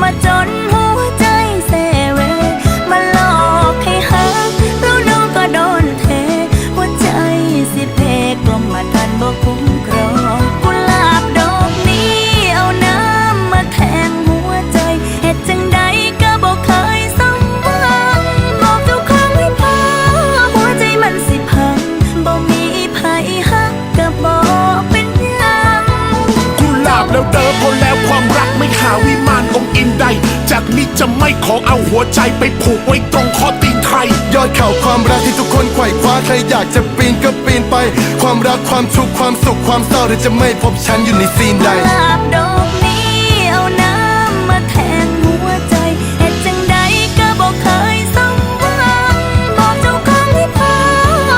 มาจนหัวใจเซเว มาหลอกให้หักแล้วน้อก็โดนเท หัวใจสิเพกลมมาทันบ่คุณ จะไม่ขอเอาหัวใจไปผูกไว้ตรงคอตีนใคร ยอดเขาความรักที่ทุกคนไขว่คว้าใครอยากจะปีนก็ปีนไป ความรักความทุกข์ความสุขความเศร้าเธอจะไม่พบฉันอยู่ในซีนใดลาบโดน